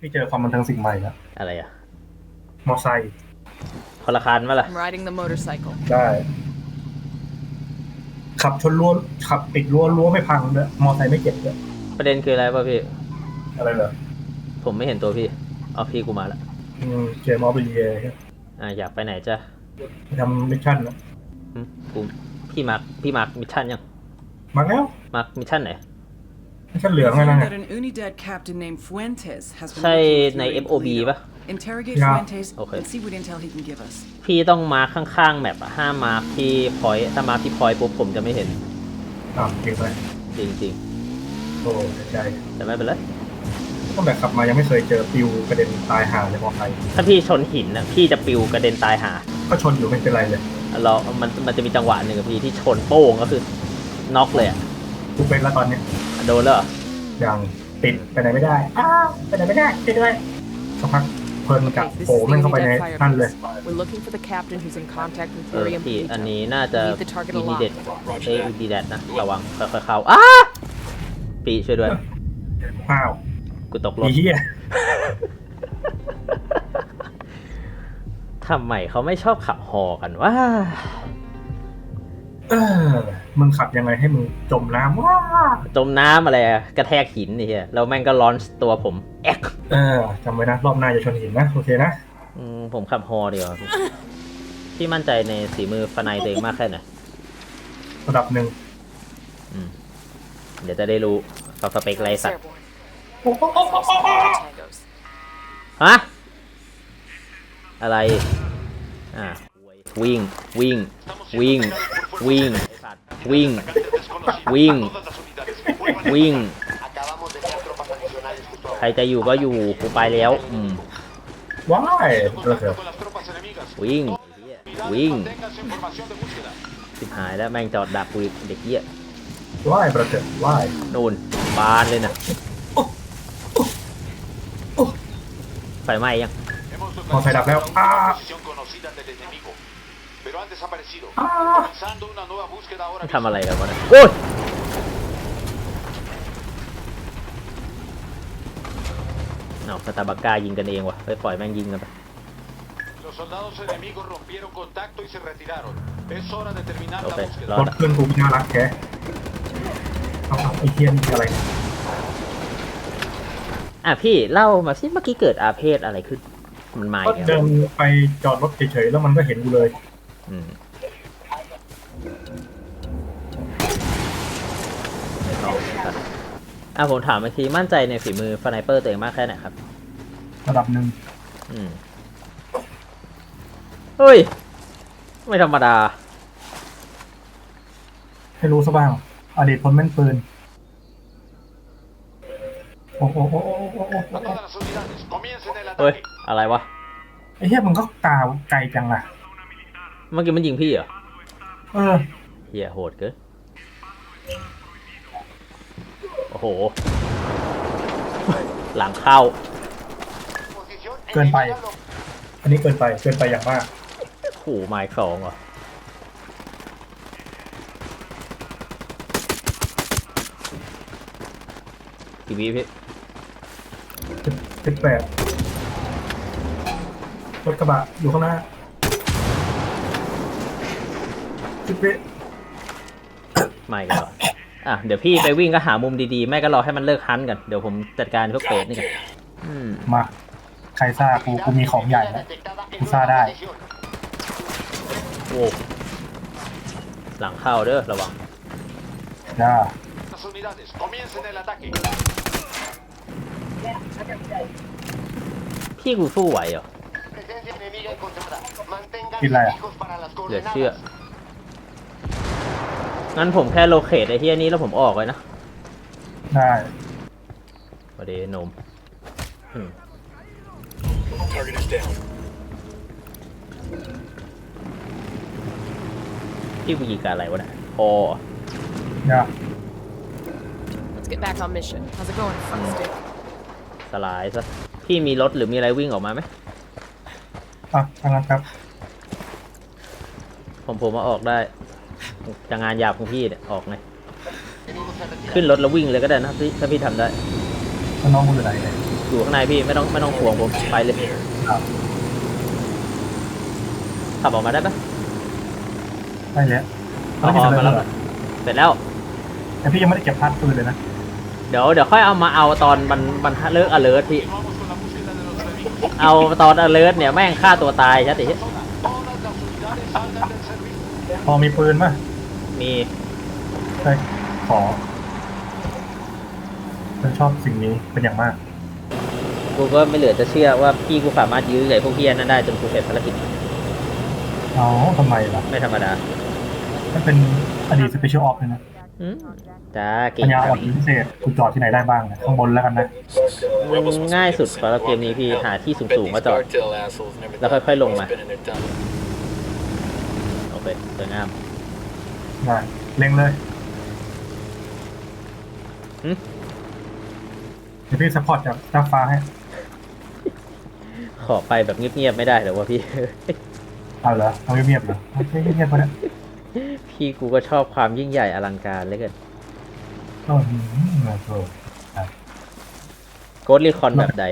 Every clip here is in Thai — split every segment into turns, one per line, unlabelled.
พี่เจอความบันเทิงสิ่งใหม่แล้ว
อะไรอะ
มอไซค์
คนละคันมาล่ะ
I'm riding the motorcycle.
ได้ ขับชนรั้วขับติดรั้วรั้วไม่พังด้วยมอไซค์ไม่เจ็บด้วย
ประเด็นคืออะไรป่ะพี่
อะไรเหรอ
ผมไม่เห็นตัวพี่ เอาพี่กูมาละ
อืมเกมออฟเดีย
อ่าอยากไปไหนจ้ะ
ไปทำมิชชั่นนะ
หึกูพี่มาร์คพี่มาร์คมิชชั่นยัง
มาแล้ว
มาร์คมิชชั่นไหน
มิชชั่นเหลืองไงนั่นไง
that an Unidad captain named Fuentes has been
ใช่
working
ใน
through
FOB
Toledo.
ป่ะ
Interrogate
Yeah.
Fuentes
Okay.
and see what intel he can give us.
พี่ต้องมาร์คข้างๆแมปอะห้ามมาร์คที่พอยต์ถ้ามาร์คที่พอยต์ปุ๊บผมจะไม่เห็น
อ่าเก่งไป
จริง
โอ้เสียใจ
ๆ แต่ไม่เป็นไร
ตั้งแต่ขับมายังไม่เคยเจอปิวกระเด็นตายห่าเลยมอไซค์
ถ้าพี่ชนหินนะพี่จะปิวกระเด็นตายหา
ก็ชนอยู่ไม่เป็นไรเลย
เรามันมันจะมีจังหวะหนึ่งอะพี่ที่ชนโป้งก็คือน็อกเลยอะ
กูเป็นแล้วตอนเนี้ย
โดนแล้วเหรอ
ยังติดไปไหนไม่ได้อ้าวไปไหนไม่ได้ติดด้วยสักพักเพลินกับ
Okay, this
โผล่
is
แม่ง
the
เข้าไปใน
Unidad fire
นั่นเลย
base. We're looking for the captain who's in contact with
เออ
Fury and
พี่
Benito.
อันนี้น่าจะ
Leave the target
อิน
alive.
ดีเด็ดเอ้ยอินดีเด็ดนะระวังค่อยๆเข้าอ้าปีช่วยด้วย
อ้าว
กูตกร
อี
ถ
เหี้ย
ทำไมเขาไม่ชอบขับฮอกันวะ
เออ มึงขับยังไงให้มึงจมน้ำว้า
จมน้ำอะไรอะกระแทกหินนี่เฮียแล้วแม่งก็ลอนตัวผมแอก
เออจำไว้นะรอบหน้าจะชนหินนะโอเคนะ
อืมผมขับฮอดีกว่าพี่พี่มั่นใจในสีมือฟนายตัวเองมากแค่ไหน
ระดับหนึ่ง
อืมเดี๋ยวจะได้รู้เขาสเปคไร
It's
สัตว์
airborne. Tangos.
ฮะอะไรอ่าวิ่งวิ่งวิ่งวิ่ง วิ่ง วิ่ง วิ่ง ใครจะอยู่ก็อยู่กูไปแล้ว อืม
ว้ายเออเถอะ
วิ่ง วิ่งสิบหายแล้วแม่งจอดดักกูอีกเด็กเหี้ย
ว้ายประเสริฐว้าย
นู่นบานเลยนะไฟไหม้ยัง
มอไซค์ดับแล้วอ้า
Pero han desaparecido.
อ้า
Comenzando una nueva búsqueda ahora
ทำอะไรกันวะเนี่ยโอ้ยเอาสตาร์บักก้ายิงกันเองวะไปปล่อยแม่งยิงกันไป
Los soldados enemigos rompieron contacto y se retiraron. Es hora de terminar la
Ok,
búsqueda.
รอ
รถเพื่อนกูน่ารักแกเอาเอาไอ้เทียนอะไรเนี่ย
อะพี่เล่ามาสิเมื่อกี้เกิดอาเพศอะไรขึ้น มันมา
ก็
อีก
เดิ
แล้ว
นไปจอดรถเฉยๆแล้วมันก็เห็นกูเลย
อืมไม่ต้องกันอะผมถามอีกทีมั่นใจในฝีมือฟไนเปอร์ตัวเองมากแค่ไหนครับ
ระดับหนึ่ง
อืมเฮ้ย ไม่ธรรมดา
ให้รู้ซะบ้างอดีตพลแม่นปืน โอ้โหโอ้โหโอ้โหโอ้โห
A todas las unidades, comiencen el
เฮ้ย
ataque.
อะไรวะ
ไอ้เหี้ยมันก็กาวไกลจังอะ
เมื่อกี้มันยิงพี่เหรอ
เออ
เฮียโหดเกินโอ้โห หลังเข้า
Posición
Ken Pai.
enemiga lo-
อันนี้เกินไป เกินไปอย่างมาก
ขู่ไม้สองเหรอกี่วิพี่
สิบแปดรถกระบะอยู่ข้างหน้า สิบวิ
ไม่กันเหรออะเดี๋ยวพี่ไปวิ่งก็หามุมดีๆแม่ก็รอให้มันเลิกฮันต์กันเดี๋ยวผมจัดการพวกเปรตนี่กันอืม
มาใครซ่ากูกูมีของใหญ่แล้ว
detectada en
Quizá
una
da.
región.
โว้หลังเข้าเด้อระวัง
จ้า
Las unidades, comiencen el ataque.
พี่กูสู้ไหวเหรอ
Presencia enemiga encontrada. Mantengan
¿Qué la-
fijos para las
เหลือเชื่อ
coordenadas.
งั้นผมแค่โลเคตไอ้ที่นี้แล้วผมออกเลยนะ
ได้
สวัสดีหนมอืมพี่กูยิงกับอะไรวะเนี่ยพอ
จ้า
Let's get back on mission. How's it going, Fuckstick?
สลายซะ พี่มีรถหรือมีอะไรวิ่งออกมาไหม
อะทางนั้นครับ
ผมผมมาออกได้ จะงานหยาบของพี่เนี่ยออกไง
Enemigos se retiran.
ขึ้นรถแล้ววิ่งเลยก็ได้นะพี่ถ้าพี่ทำได้
ข้างนอกมือไหนเนี่ย
อยู่ข้างในพี่ไม่ต้องไม่ต้องห่วงผมไปเลย
ครับ
ขับออกมาได้ปะ
ได้แล้ว
เอาฮอมาแล้วเสร็จแล้ว
แต่พี่ยังไม่ได้เก็บพาร์ทปืนเลยนะ
เดี๋ยวเดี๋ยวค่อยเอามาเอาตอนมันมันเลิก alert พี่
Continuamos con la búsqueda de los enemigos.
เอาตอน alert เนี่ยแม่งฆ่าตัวตายใช่ติ
Todas las unidades salgan del servicio.
พอมีปืนป่ะ
มี
ใช่ขอ ฉันชอบสิ่งนี้เป็นอย่างมาก
กูก็ไม่เหลือจะเชื่อว่าพี่กูสามารถยื้อไอ้พวกเฮียนั้นได้จนกูเสร็จภารกิจ
เอาทำไมล่ะ
ไม่ธรรมดา
มันเป็นอดีตสเปเชียลออฟเลยนะ
อืมจ้าเก่
ปั
ง
ญญา
ค
อ่
รั
อบนพิเศษคุณจอดที่ไหนได้บ้างนะข้างบนแล้วกันนะ
อืมง่ายสุดสำหรับเกมนี้พี่หาที่สูงๆก็จอด แล้วค่อยๆลงมา โอเคสวยงาม
ได้เล็งเลย
หึ
เดี๋ยวพี่ซัพพอร์ตจากดาฟ้าให้
ขอไปแบบเงียบๆไม่ได้เหรอวะพี่
เอาเหรอเอาเงียบๆเหรอโอเคเงียบๆไปนะ
พี่กูก็ชอบความยิ่งใหญ่อลังการเหลยเกิน
ก็อืมเออ
โกดรีคอนแบบใด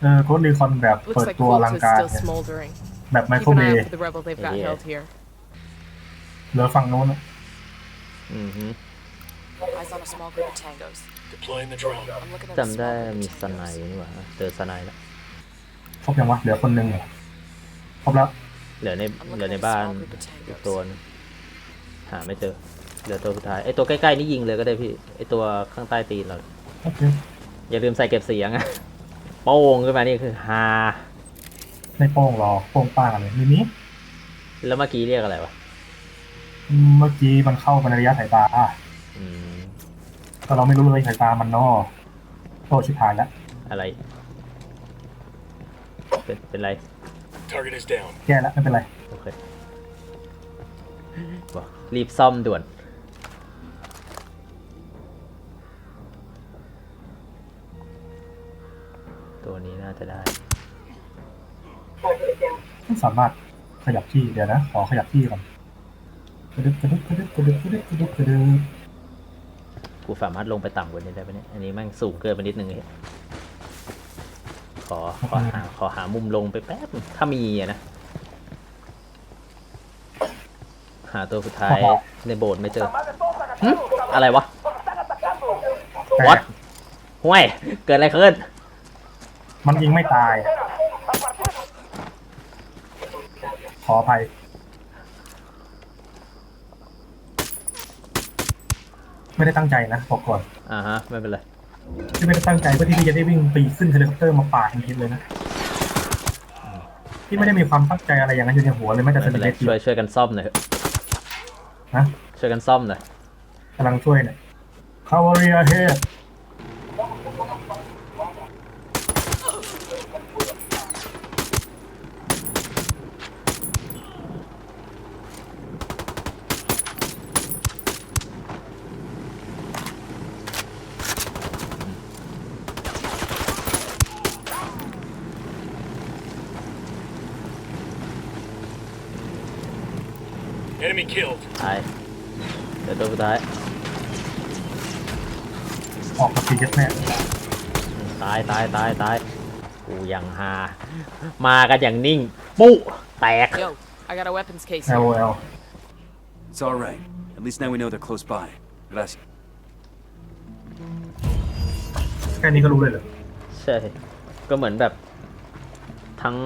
เออโค้ดรีคอนแบบ
Looks
เปิด
like
ตัวอ
Volt
ลัง
is
การ
still
เนี่ย
smoldering.
แบบไม
Keep
โคร
an
เว
eye
ฟ
out for the rebel they've got
Yeah.
held here.
เหลือฝั่งโน้นนะ
อือฮึ
Eyes on a small group of tangos.
Deploying the drone.
I'm looking at a
จำได้
small group
มี
of
สไน
tangos.
นี่หว่าเจอสไนแล้ว
ครบยังวะเหลือคนหนึ่งเหรอครบแล้ว
เหลือใน
I'm
เหลือ
looking
ใน
at a
บ้าน
small group of
อีก
tangos.
ตัวหนึงหาไม่เจอ เหลือตัวสุดท้ายไอตัวใกล้ๆนี่ยิงเลยก็ได้พี่ไอตัวข้างใต้ตีนเรา
โอเค
อย่าลืมใส่เก็บเสียงอะโป้งขึ้นมานี่คือฮา
ไม่โป้งหรอกโป้งป้าเลยมินิ
แล้วเมื่อกี้เรียกอะไรวะ
เมื่อกี้มันเข้ามาในระยะสายตา
อืม
แต่เราไม่รู้เลยสายตามันนอโอ้ชิบหายแล้ว
อะไร เป็นเป็นไร
Target is down.
แก้แล้วไม่เป็นไร
โอเคบอกรีบซ่อมด่วน ตัวนี้น่าจะได้
ไม่สามารถขยับที่เดี๋ยวนะ ขอขยับที่ก่อน กระดึบกระดึบกระดึบกระดึบกระดึบกระดึบกระดึบ
กูสามารถลงไปต่ำกว่านี้ได้ไหมเนี่ย อันนี้แม่งสูงเกินไปนิดนึงเลยขอขอหาขอหามุมลงไปแป๊บนึงถ้ามีอะนะ หาตัวสุดท้ายในโบสถ์ไม่เจอหึอะไรวะ
แต่
วัดห่วย เกิดอะไรขึ้น
มันยิงไม่ตาย ขออภัย ไม่ได้ตั้งใจนะบอกก่อน
อ่าฮะไม่เป็นไร
ที่ไม่ได้ตั้งใจเพื่อที่พี่จะได้วิ่งปีขึ้นเฮลิคอปเตอร์มาปาดทันทีเลยนะที่ไม่ได้มีความตั้งใจอะไรอย่างนั้นอยู่ในหัวเลยแม้แต่
ไม่
ส
เป็น
นิ
ไร
ทเดีย
ช่ว
วย
ช่วยกันซ่อมหน่อยเถอะ
นะ
ช่วยกันซ่อมหน่อย
กำลังช่วยเนี่ยคาวาเรียเฮด
Enemy killed.
ตายเดี๋ยวตัวสุดท้าย
ออกมาตีเจ็ดแม่
ตายตายตายตายกูยังฮามากันอย่างนิ่ง ปุ๊แตก
Yo, I got a weapons case
เอ
here.
ลเอล
It's all right. At least now we know they're close by. Gracias.
แค่นี้ก็รู้เลยเหรอ
ใช่ก็เหมือนแบบ ทั้ง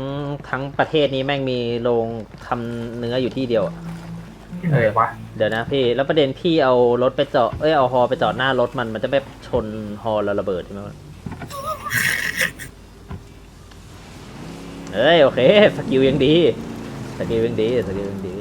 ทั้งประเทศนี้แม่งมีโรงทำเนื้ออยู่ที่เดียวอะ
ที่ไหนวะ
เดี๋ยวนะพี่ แล้วประเด็นพี่เอารถไปจอด เอ้ย เอาฮอไปจอดหน้ารถมัน มันจะไปชนฮอแล้วระเบิดใช่ไหมวะเอ้ย โอเค สกิลยังดี สกิลยังดี สกิลยังดี